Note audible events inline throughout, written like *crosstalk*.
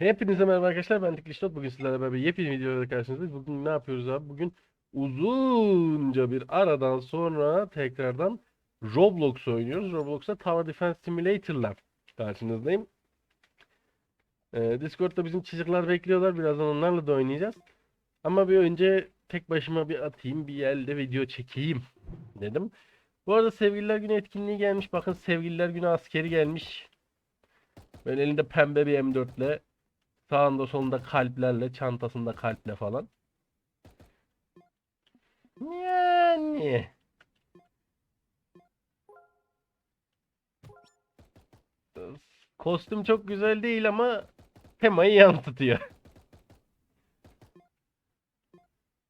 Hepinize merhaba arkadaşlar ben Dikliştot bugün sizlerle beraber yepyeni videoda karşınızdayız. Bugün ne yapıyoruz abi? Bugün uzunca bir aradan sonra tekrardan Roblox oynuyoruz. Roblox'ta Tower Defense Simulator'la karşınızdayım. Ee, Discord'da bizim çocuklar bekliyorlar. Birazdan onlarla da oynayacağız. Ama bir önce tek başıma bir atayım, bir elde video çekeyim dedim. Bu arada Sevgililer Günü etkinliği gelmiş. Bakın Sevgililer Günü askeri gelmiş. Böyle elinde pembe bir M4'le Sağında solunda kalplerle, çantasında kalple falan. Yani. Kostüm çok güzel değil ama temayı yansıtıyor.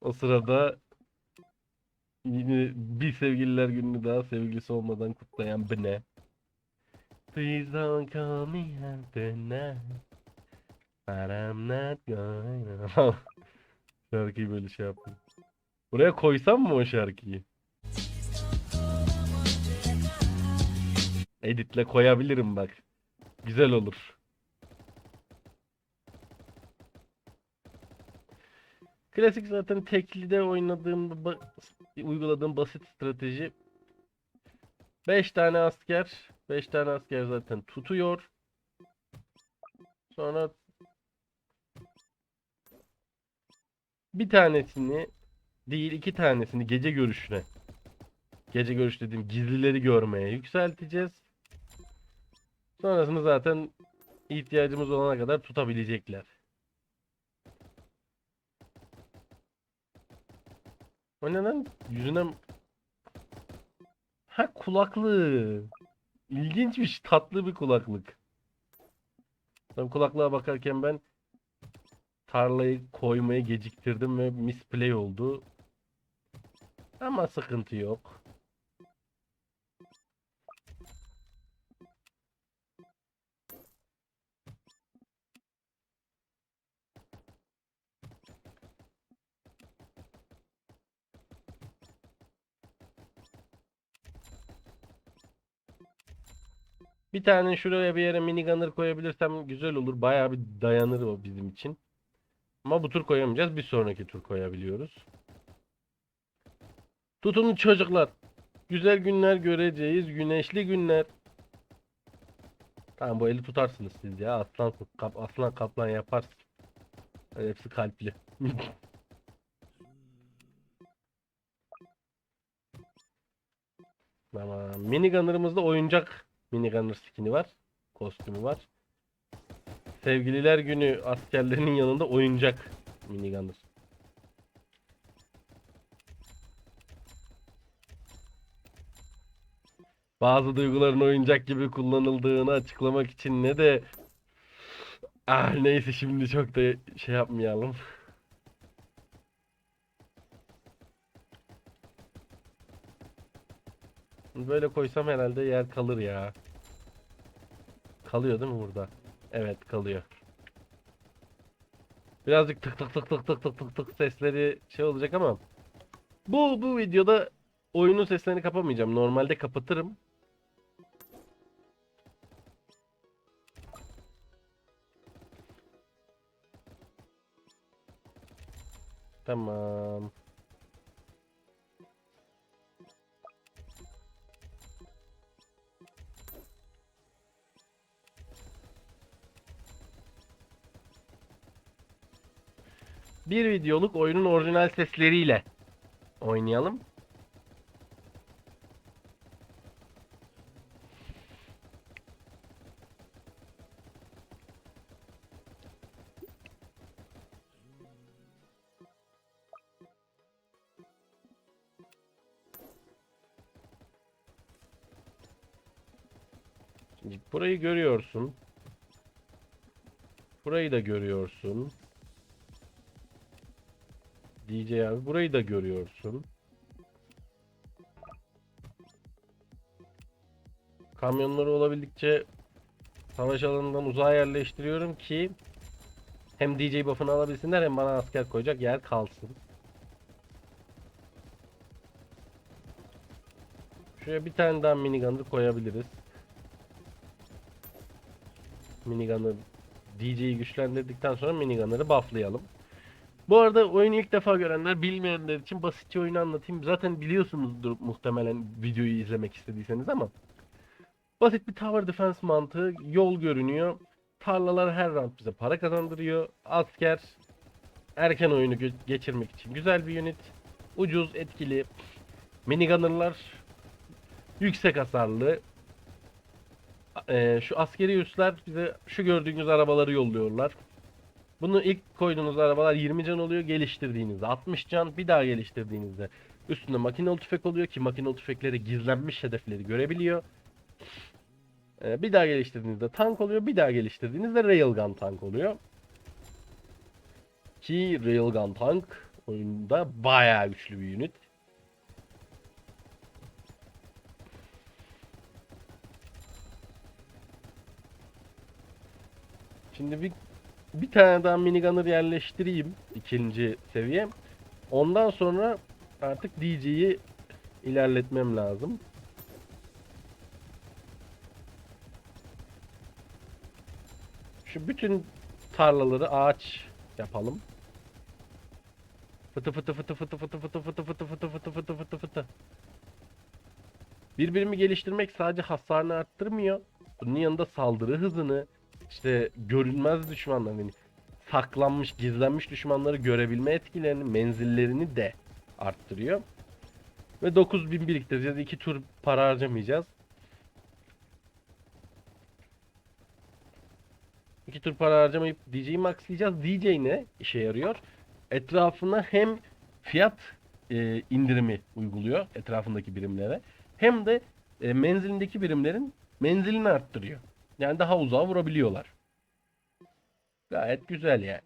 O sırada yine bir sevgililer gününü daha sevgilisi olmadan kutlayan Bne. Please don't call me after night. I'm not to- *laughs* Şarkıyı böyle şey yaptım. Buraya koysam mı o şarkıyı? Editle koyabilirim bak. Güzel olur. Klasik zaten teklide oynadığım, uyguladığım basit strateji. 5 tane asker, 5 tane asker zaten tutuyor. Sonra bir tanesini değil iki tanesini gece görüşüne gece görüş dediğim gizlileri görmeye yükselteceğiz. Sonrasını zaten ihtiyacımız olana kadar tutabilecekler. O neden yüzüne ha kulaklığı İlginçmiş tatlı bir kulaklık. Ben kulaklığa bakarken ben tarlayı koymayı geciktirdim ve misplay oldu. Ama sıkıntı yok. Bir tane şuraya bir yere minigunner koyabilirsem güzel olur. Bayağı bir dayanır o bizim için. Ama bu tur koyamayacağız. Bir sonraki tur koyabiliyoruz. Tutunun çocuklar. Güzel günler göreceğiz. Güneşli günler. Tamam bu eli tutarsınız siz ya. Aslan kap, aslan kaplan yaparsın. Yani hepsi kalpli. *laughs* Tamam. Minigunner'ımızda oyuncak minigunner skin'i var. Kostümü var. Sevgililer günü askerlerinin yanında oyuncak minigunner. Bazı duyguların oyuncak gibi kullanıldığını açıklamak için ne de ah neyse şimdi çok da şey yapmayalım. Böyle koysam herhalde yer kalır ya. Kalıyor değil mi burada? Evet kalıyor. Birazcık tık tık tık tık tık tık tık tık sesleri şey olacak ama bu bu videoda oyunun seslerini kapamayacağım. Normalde kapatırım. Tamam. Bir videoluk oyunun orijinal sesleriyle oynayalım. Şimdi burayı görüyorsun. Burayı da görüyorsun. DJ abi burayı da görüyorsun. Kamyonları olabildikçe savaş alanından uzağa yerleştiriyorum ki hem DJ buff'ını alabilsinler hem bana asker koyacak yer kalsın. Şuraya bir tane daha minigunner koyabiliriz. Minigunner DJ'yi güçlendirdikten sonra minigunları bufflayalım. Bu arada oyunu ilk defa görenler, bilmeyenler için basitçe oyunu anlatayım. Zaten biliyorsunuzdur muhtemelen videoyu izlemek istediyseniz ama basit bir tower defense mantığı, yol görünüyor. Tarlalar her round bize para kazandırıyor. Asker erken oyunu geçirmek için güzel bir unit. Ucuz, etkili. Minigunner'lar yüksek hasarlı. Ee, şu askeri üsler bize şu gördüğünüz arabaları yolluyorlar. Bunu ilk koyduğunuz arabalar 20 can oluyor. Geliştirdiğinizde 60 can. Bir daha geliştirdiğinizde üstünde makinalı tüfek oluyor ki makinalı tüfekleri gizlenmiş hedefleri görebiliyor. Ee, bir daha geliştirdiğinizde tank oluyor. Bir daha geliştirdiğinizde railgun tank oluyor. Ki railgun tank oyunda bayağı güçlü bir unit. Şimdi bir bir tane daha minigunner yerleştireyim ikinci seviye. Ondan sonra artık DJ'yi ilerletmem lazım. Şu bütün tarlaları ağaç yapalım. Fıtı fıtı fıtı fıtı fıtı fıtı fıtı fıtı fıtı fıtı fıtı fıtı fıtı. Birbirimi geliştirmek sadece hasarını arttırmıyor. Bunun yanında saldırı hızını, işte görünmez düşmanlar yani saklanmış, gizlenmiş düşmanları görebilme etkilerini, menzillerini de arttırıyor. Ve 9000 biriktireceğiz. 2 tur para harcamayacağız. 2 tur para harcamayıp DJ'yi maxlayacağız. DJ ne işe yarıyor? Etrafına hem fiyat e, indirimi uyguluyor etrafındaki birimlere hem de e, menzilindeki birimlerin menzilini arttırıyor. Yani daha uzağa vurabiliyorlar. Gayet güzel yani.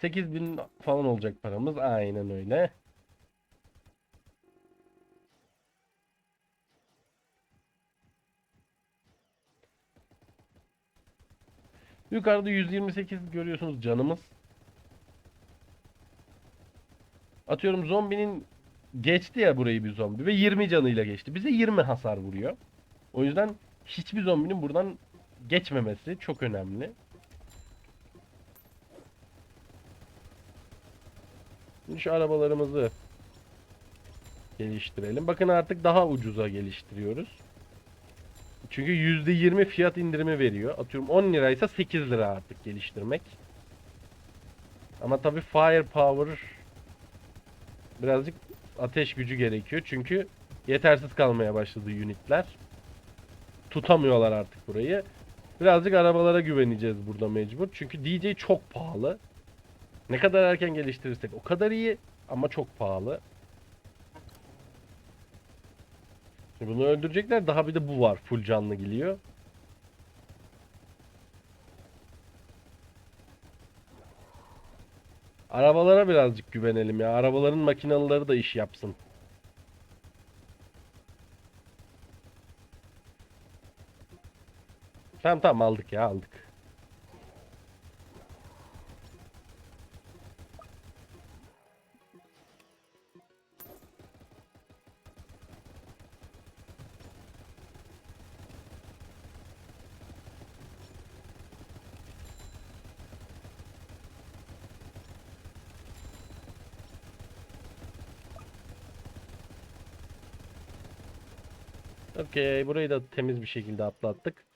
8000 falan olacak paramız. Aynen öyle. Yukarıda 128 görüyorsunuz canımız. Atıyorum zombinin geçti ya burayı bir zombi ve 20 canıyla geçti. Bize 20 hasar vuruyor. O yüzden hiçbir zombinin buradan geçmemesi çok önemli. Şimdi şu arabalarımızı geliştirelim. Bakın artık daha ucuza geliştiriyoruz. Çünkü %20 fiyat indirimi veriyor. Atıyorum 10 liraysa 8 lira artık geliştirmek. Ama tabi firepower birazcık ateş gücü gerekiyor. Çünkü yetersiz kalmaya başladı unitler. Tutamıyorlar artık burayı. Birazcık arabalara güveneceğiz burada mecbur. Çünkü DJ çok pahalı. Ne kadar erken geliştirirsek o kadar iyi ama çok pahalı. Şimdi bunu öldürecekler. Daha bir de bu var. Full canlı geliyor. Arabalara birazcık güvenelim ya. Arabaların makinalıları da iş yapsın. Tamam tamam aldık ya aldık. Okey, burayı da temiz bir şekilde atlattık.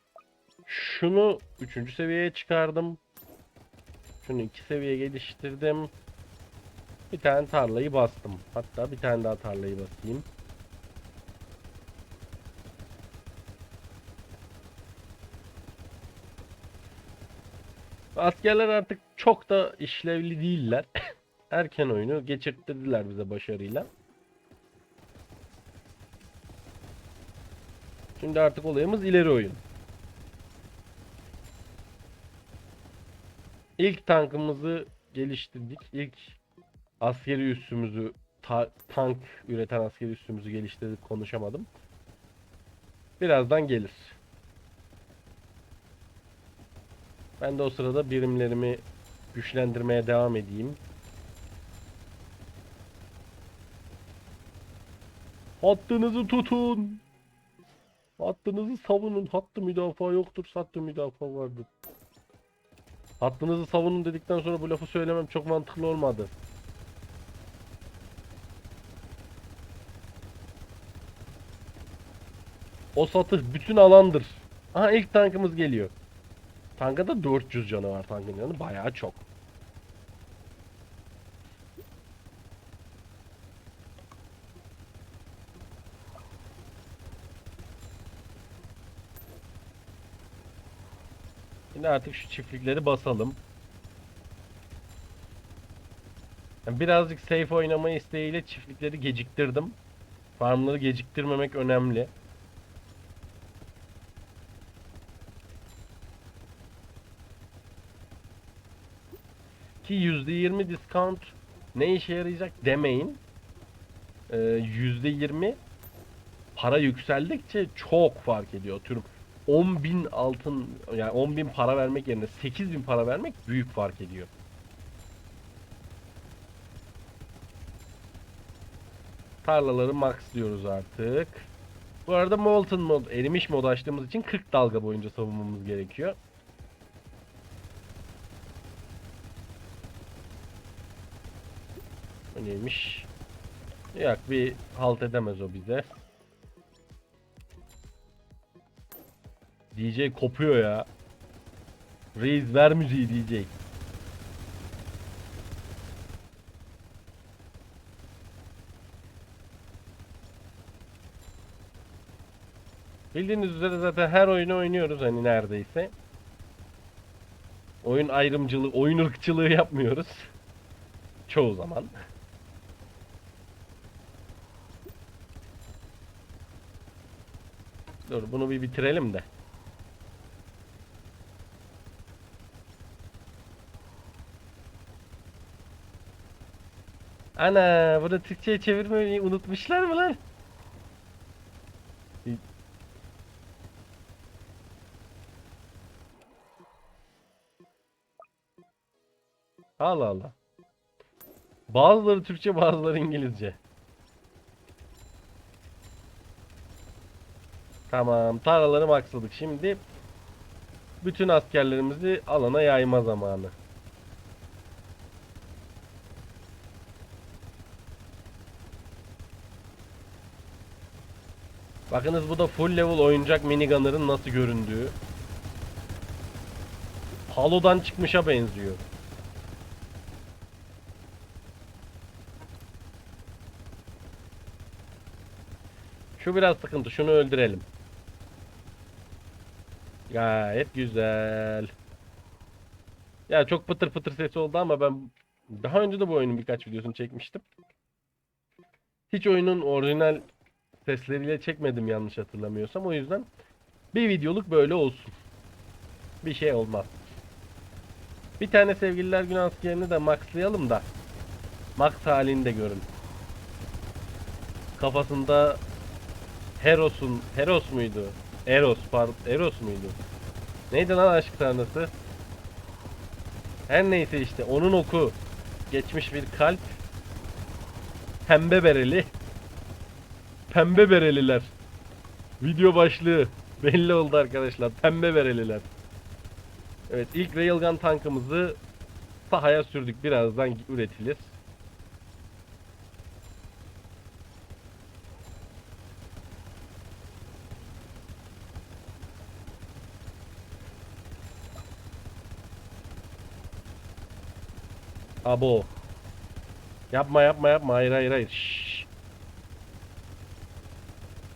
Şunu 3. seviyeye çıkardım. Şunu 2 seviye geliştirdim. Bir tane tarlayı bastım. Hatta bir tane daha tarlayı basayım. Askerler artık çok da işlevli değiller. *laughs* Erken oyunu geçirttirdiler bize başarıyla. Şimdi artık olayımız ileri oyun. İlk tankımızı geliştirdik. İlk askeri üssümüzü ta- tank üreten askeri üssümüzü geliştirdik konuşamadım. Birazdan gelir. Ben de o sırada birimlerimi güçlendirmeye devam edeyim. Hattınızı tutun. Hattınızı savunun. Hattı müdafaa yoktur. Hattı müdafaa vardır. Hattınızı savunun dedikten sonra bu lafı söylemem çok mantıklı olmadı. O satı bütün alandır. Aha ilk tankımız geliyor. Tanka da 400 canı var tankın canı bayağı çok. Şimdi artık şu çiftlikleri basalım. Yani birazcık safe oynama isteğiyle çiftlikleri geciktirdim. Farmları geciktirmemek önemli. Ki %20 discount ne işe yarayacak demeyin. Ee, %20 para yükseldikçe çok fark ediyor. Türk 10.000 altın yani 10.000 para vermek yerine 8.000 para vermek büyük fark ediyor. Tarlaları max diyoruz artık. Bu arada Molten mod, erimiş mod açtığımız için 40 dalga boyunca savunmamız gerekiyor. Bu neymiş? Yok bir halt edemez o bize. DJ kopuyor ya. Reis ver müziği DJ. Bildiğiniz üzere zaten her oyunu oynuyoruz hani neredeyse. Oyun ayrımcılığı, oyun ırkçılığı yapmıyoruz. Çoğu zaman. Dur bunu bir bitirelim de. Ana, bunu Türkçe'ye çevirmeyi unutmuşlar mı lan? Allah Allah. Bazıları Türkçe, bazıları İngilizce. Tamam, tarlaları maksadık. Şimdi bütün askerlerimizi alana yayma zamanı. Bakınız bu da full level oyuncak minigunner'ın nasıl göründüğü. Halo'dan çıkmışa benziyor. Şu biraz sıkıntı. Şunu öldürelim. Gayet güzel. Ya çok pıtır pıtır sesi oldu ama ben daha önce de bu oyunun birkaç videosunu çekmiştim. Hiç oyunun orijinal sesleriyle çekmedim yanlış hatırlamıyorsam. O yüzden bir videoluk böyle olsun. Bir şey olmaz. Bir tane sevgililer günü askerini de maxlayalım da max halini de görün. Kafasında Heros'un Heros muydu? Eros pardon Eros muydu? Neydi lan aşk tanrısı? Her neyse işte onun oku geçmiş bir kalp pembe bereli pembe bereliler video başlığı *laughs* belli oldu arkadaşlar pembe bereliler Evet ilk railgun tankımızı sahaya sürdük birazdan üretilir Abo. Yapma yapma yapma. Hayır hayır hayır. Şşş.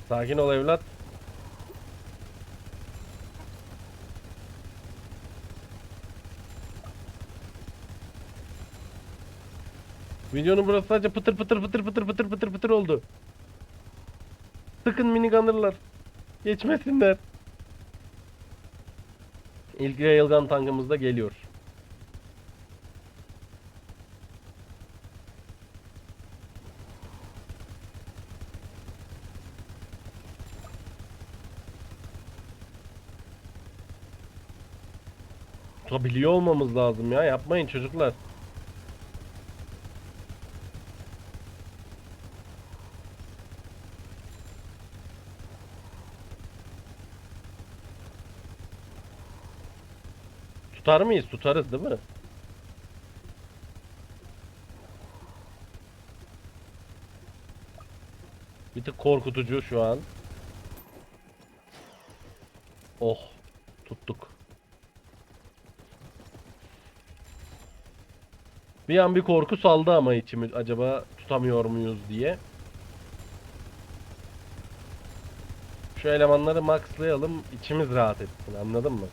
Sakin ol evlat. Videonun burası sadece pıtır pıtır pıtır pıtır pıtır pıtır pıtır oldu. Sıkın minigunner'lar. Geçmesinler. İlk railgun tankımız da geliyor. Tutabiliyor olmamız lazım ya. Yapmayın çocuklar. Tutar mıyız? Tutarız değil mi? Bir tık korkutucu şu an. Oh. Bir an bir korku saldı ama içimi acaba tutamıyor muyuz diye. Şu elemanları maxlayalım içimiz rahat etsin anladın mı?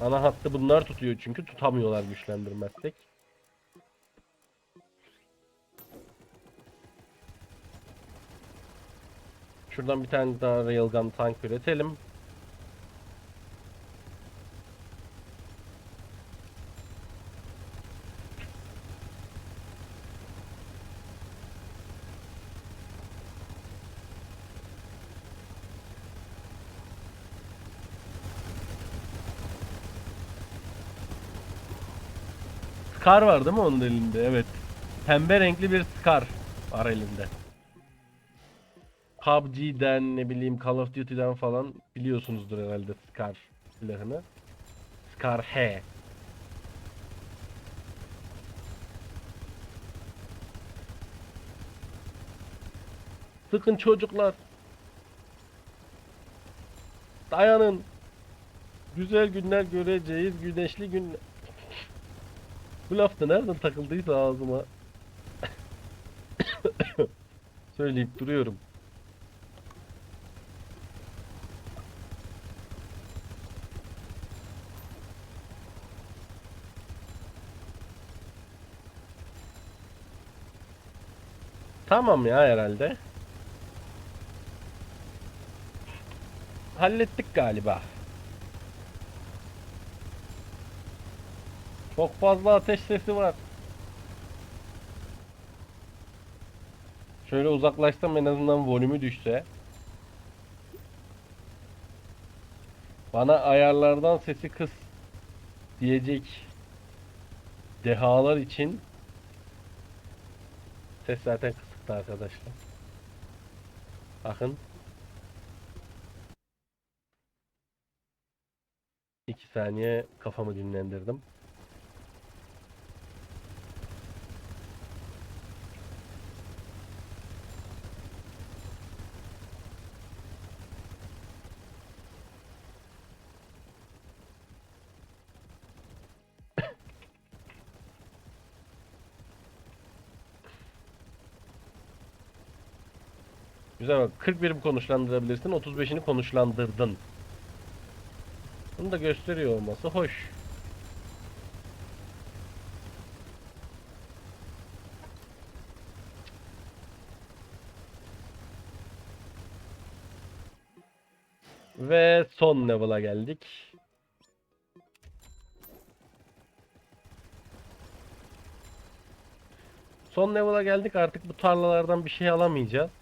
Ana hattı bunlar tutuyor çünkü tutamıyorlar güçlendirmezsek. Şuradan bir tane daha railgun tank üretelim. Scar var değil mi onun elinde? Evet. Pembe renkli bir Scar var elinde. PUBG'den ne bileyim Call of Duty'den falan biliyorsunuzdur herhalde Scar silahını. Scar H. Sıkın çocuklar. Dayanın. Güzel günler göreceğiz. Güneşli gün. Bu laf da nereden takıldıysa ağzıma. *coughs* Söyleyip duruyorum. Tamam ya herhalde. Hallettik galiba. Çok fazla ateş sesi var. Şöyle uzaklaşsam en azından volümü düşse. Bana ayarlardan sesi kıs diyecek dehalar için ses zaten kısıktı arkadaşlar. Bakın. 2 saniye kafamı dinlendirdim. Güzel bak 41 konuşlandırabilirsin 35'ini konuşlandırdın. Bunu da gösteriyor olması hoş. Ve son level'a geldik. Son level'a geldik artık bu tarlalardan bir şey alamayacağız.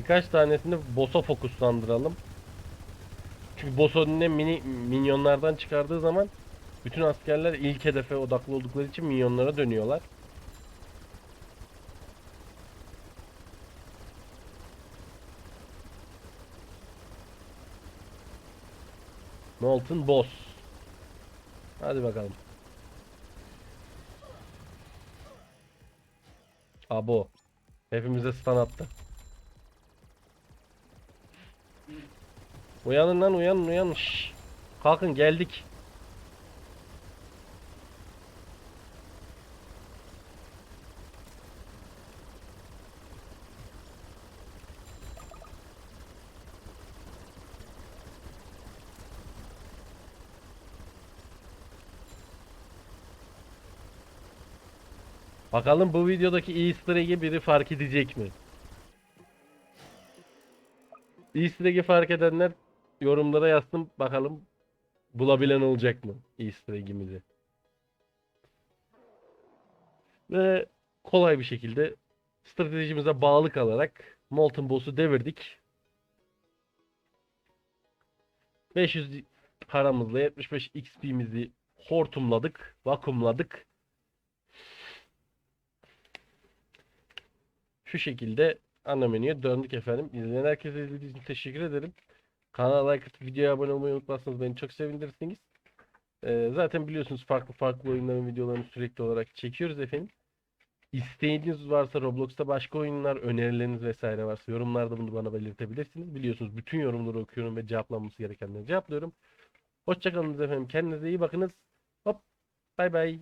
Birkaç tanesini boss'a fokuslandıralım. Çünkü boss önüne mini minyonlardan çıkardığı zaman bütün askerler ilk hedefe odaklı oldukları için minyonlara dönüyorlar. Molten Boss. Hadi bakalım. Abo. Hepimize stun attı. Uyanın lan uyanın uyanın. Şşş. Kalkın geldik. Bakalım bu videodaki Easter egg'i biri fark edecek mi? Easter egg'i fark edenler yorumlara yazsın bakalım bulabilen olacak mı Easter egg'imizi. Ve kolay bir şekilde stratejimize bağlı kalarak Molten Boss'u devirdik. 500 paramızla 75 XP'mizi hortumladık, vakumladık. Şu şekilde ana menüye döndük efendim. İzleyen herkese izlediğiniz için teşekkür ederim. Kanala like atıp videoya abone olmayı unutmazsanız beni çok sevindirirsiniz. Ee, zaten biliyorsunuz farklı farklı oyunların videolarını sürekli olarak çekiyoruz efendim. İsteğiniz varsa Roblox'ta başka oyunlar, önerileriniz vesaire varsa yorumlarda bunu bana belirtebilirsiniz. Biliyorsunuz bütün yorumları okuyorum ve cevaplanması gerekenleri cevaplıyorum. Hoşçakalınız efendim. Kendinize iyi bakınız. Hop. Bay bay.